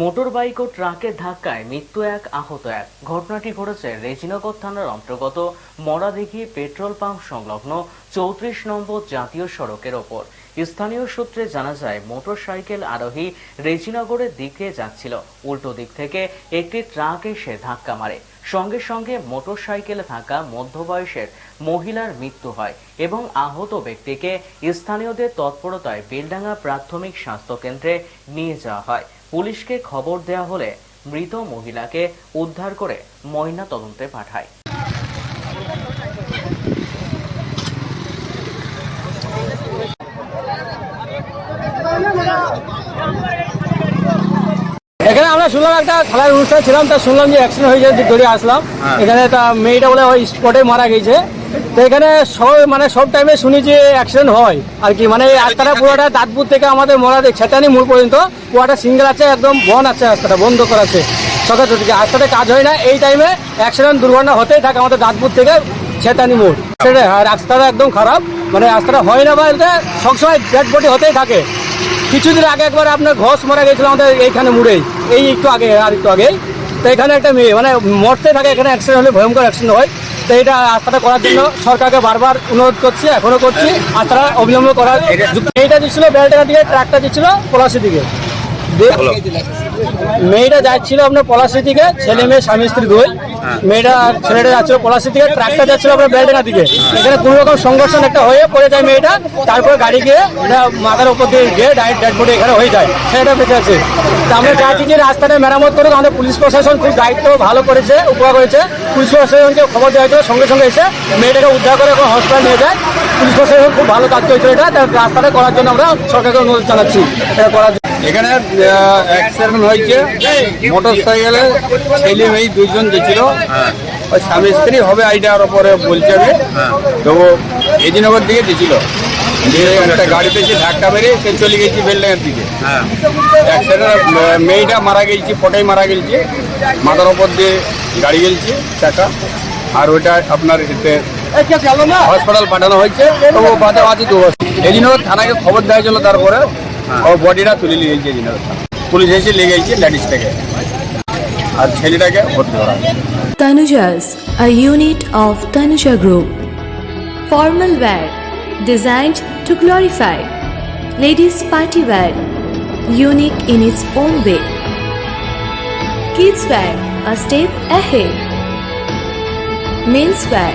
Motor bike ও ট্রাকের ধাক্কায় মৃত্যু এক আহত এক। ঘটনাটি ঘটেছে রেজিনগর থানার অন্তর্গত মরাদিঘি পেট্রোল পাম্প সংলগ্ন চৌত্রিশ নম্বর জাতীয় সড়কের ওপর। স্থানীয় সূত্রে জানা যায় মোটর সাইকেল আরোহী রেজিনগরের দিকে যাচ্ছিল। উল্টো দিক থেকে একটি ট্রাক এসে ধাক্কা মারে। সঙ্গে সঙ্গে মোটর সাইকেলে থাকা মধ্যবয়সের মহিলার মৃত্যু হয় এবং আহত ব্যক্তিকে স্থানীয়দের তৎপরতায় বেলডাঙ্গা প্রাথমিক স্বাস্থ্য কেন্দ্রে নিয়ে যাওয়া হয়। পুলিশকে খবর দেওয়া হলে মৃত মহিলাকে উদ্ধার করে ময়না তদন্তে পাঠায়। এখানে আমরা শুনলাম একটা খেলার অনুষ্ঠান ছিলাম তা শুনলাম যে অ্যাক্সিডেন্ট হয়ে হয়েছে ধরে আসলাম। এখানে তা মেয়েটা বলে ওই স্পটে মারা গেছে। তো এখানে সব মানে সব টাইমে শুনি যে অ্যাক্সিডেন্ট হয়। আর কি মানে এই রাস্তাটা পুরোটা দাঁতপুর থেকে আমাদের মরা ছেতানি মূল পর্যন্ত পুরোটা সিঙ্গেল আছে একদম বন আছে রাস্তাটা বন্ধ করা আছে। সকাল থেকে রাস্তাটা কাজ হয় না এই টাইমে অ্যাক্সিডেন্ট দুর্ঘটনা হতেই থাকে আমাদের দাঁতপুর থেকে ছেতানি মোড়। সেটা রাস্তাটা একদম খারাপ। মানে রাস্তাটা হয় না বলতে সবসময় ডেড বডি হতেই থাকে। কিছুদিন আগে একবার আপনার ঘষ মারা গেছিল আমাদের এইখানে মুড়েই। এই একটু আগে আর একটু আগে তো এখানে একটা মেয়ে মানে মরতে থাকে এখানে অ্যাক্সিডেন্ট হলে ভয়ঙ্কর অ্যাক্সিডেন্ট হয়। তো এটা রাস্তাটা করার জন্য সরকারকে বারবার অনুরোধ করছি এখনও করছি রাস্তাটা অবিলম্ব করার এইটা দিচ্ছিল বেলটেকার দিকে ট্রাকটা দিচ্ছিল পলাশি দিকে। মেয়েটা যাচ্ছিল আপনার পলাশি দিকে ছেলে মেয়ে স্বামী স্ত্রী দুই। মেয়েটা ছেলেটা যাচ্ছিল পলাশি দিকে ট্রাকটা যাচ্ছিল আপনার বেলডাঙ্গা দিকে। এখানে কোনো রকম সংঘর্ষণ একটা হয়ে পড়ে যায় মেয়েটা তারপরে গাড়ি গিয়ে এটা মাথার উপর দিয়ে গিয়ে ডাইরেক্ট ডেড বডি এখানে হয়ে যায়। ছেলেটা বেঁচে আছে। তা আমরা চাচ্ছি যে রাস্তাটা মেরামত করুক আমাদের পুলিশ প্রশাসন খুব দায়িত্ব ভালো করেছে উপকার করেছে। পুলিশ প্রশাসনকে খবর দেওয়া হয়েছিল সঙ্গে সঙ্গে এসে মেয়েটাকে উদ্ধার করে এখন হসপিটাল নিয়ে যায়। পুলিশ প্রশাসন খুব ভালো কাজ করেছিল এটা। রাস্তাটা করার জন্য আমরা সরকারকে অনুরোধ জানাচ্ছি। এটা করার জন্য। এখানে অ্যাক্সিডেন্ট হয়েছে। মোটর সাইকেলে ছেলে মেয়ে দুইজন গেছিল। ওই স্বামী স্ত্রী হবে আইডিয়ার ওপরে বলছে আমি তো এদিনগর দিকে গেছিল। একটা গাড়ি পেয়েছে ধাক্কা মেরে সে চলে গেছি বেলডাঙ্গার দিকে। অ্যাক্সিডেন্ট মেয়েটা মারা গেছে, ফটাই মারা গেছে। মাথার ওপর দিয়ে গাড়ি গেছে, চাকা। আর ওইটা আপনার এতে হসপিটাল পাঠানো হয়েছে তো ও বাদে আছে দু বছর এদিনগর থানাকে খবর দেওয়া হয়েছিল তারপরে ও বডিটা তুলে নিয়ে গেছে এদিনগর থানা পুলিশ এসে লেগে গেছে লেডিসটাকে আর ছেলেটাকে ভর্তি করা Tanujas, a unit of Tanuja Group. Formal wear designed to glorify. Ladies party wear, unique in its own way. Kids wear, a step ahead. Men's wear,